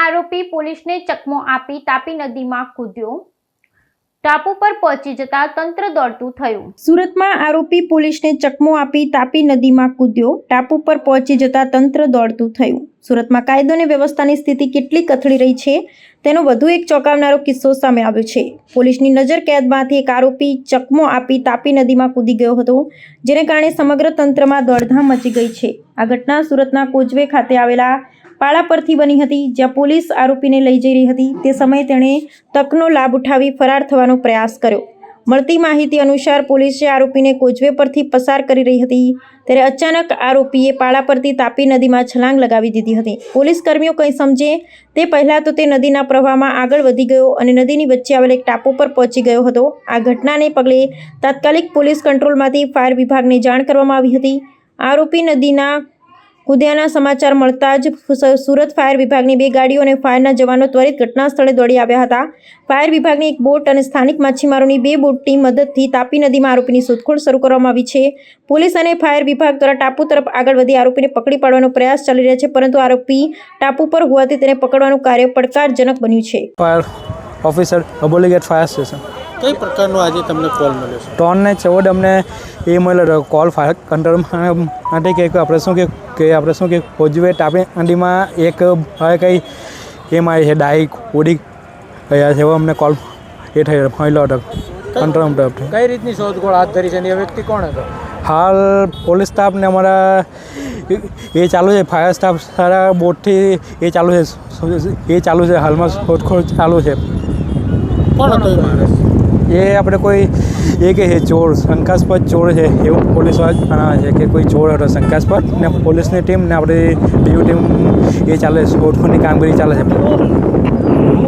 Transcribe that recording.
આરોપી પોલીસને ચકમો આપી તાપી નદીમાં કૂદ્યો. ટાપુ પર પહોંચી જતા તંત્ર દોડતું થયું. સુરતમાં આરોપી પોલીસને ચકમો આપી તાપી નદીમાં કૂદ્યો. ટાપુ પર પહોંચી જતા તંત્ર દોડતું થયું. સુરતમાં કાયદો અને વ્યવસ્થાની સ્થિતિ કેટલી કથળી રહી છે, તેનો વધુ એક ચોંકાવનારો કિસ્સો સામે આવ્યો છે. પોલીસની નજર કેદમાંથી એક આરોપી ચકમો આપી તાપી નદીમાં કૂદી ગયો હતો, જેને કારણે સમગ્ર તંત્રમાં દોડધામ મચી ગઈ છે. આ ઘટના સુરતના કોજવે ખાતે આવેલા પાળા પરથી બની હતી, જ્યાં પોલીસ આરોપીને લઈ જઈ રહી હતી. તે સમયે તેણે તકનો લાભ ઉઠાવી ફરાર થવાનો પ્રયાસ કર્યો. મળતી માહિતી અનુસાર પોલીસે આરોપીને કોજવે પરથી પસાર કરી રહી હતી. ત્યારે અચાનક આરોપીએ પાળા પરથી તાપી નદીમાં છલાંગ લગાવી દીધી હતી. પોલીસ કર્મીઓ કંઈ સમજે તે પહેલાં તો તે નદીના પ્રવાહમાં આગળ વધી ગયો અને નદીની વચ્ચે આવેલ એક ટાપુ પર પહોંચી ગયો હતો. આ ઘટનાને પગલે તાત્કાલિક પોલીસ કંટ્રોલમાંથી ફાયર વિભાગને જાણ કરવામાં આવી હતી. આરોપી નદીના કુદ્યાના સમાચાર મળતા જ સુરત ફાયર વિભાગની બે ગાડીઓ અને ફાયરના જવાનો ત્વરિત ઘટના સ્થળે દોડી આવ્યા હતા. ફાયર વિભાગની એક બોટ અને સ્થાનિક માછીમારોની બે બોટની મદદથી તાપી નદીમાં આરોપીની શોધખોળ શરૂ કરવામાં આવી છે. પોલીસ અને ફાયર વિભાગ દ્વારા ટાપુ તરફ આગળ વધી આરોપીને પકડી પાડવાનો પ્રયાસ ચાલી રહ્યો છે, પરંતુ આરોપી ટાપુ પર હોવાથી તેને પકડવાનું કાર્ય પડકારજનક બન્યું છે. Fire officer fire station. કઈ પ્રકારનો આજે તમને કોલ મળ્યો છે? ત્રણ ને ચૌદ અમને એ મળેલો કોલ ફાયર કંટ્રોલ માટે કે આપણે શું કે આપણે શું કે કોજવે તાપી નદીમાં એક હવે કંઈ એમ આવી છે ડાઈક ઉડી ગયા છે એવો અમને કોલ એ થયેલો મળેલો હતો. કંટ્રોલ કઈ રીતની શોધખોળ હાથ ધરી છે અને એ વ્યક્તિ કોણ હતો? હાલ પોલીસ સ્ટાફ ને અમારા એ ચાલુ છે ફાયર સ્ટાફ સારા બોટથી એ ચાલુ છે એ ચાલુ છે હાલમાં શોધખોળ ચાલુ છે. કોણ હતો એ માણસ? એ આપણે કોઈ, એ કે છે, ચોર, શંકાસ્પદ ચોર છે, એવું પોલીસ જણાવે છે કે કોઈ ચોર હતો શંકાસ્પદ. ને પોલીસની ટીમ ને આપણી ડીયુ ટીમ એ ચાલે છે શોધખોળની કામગીરી ચાલે છે.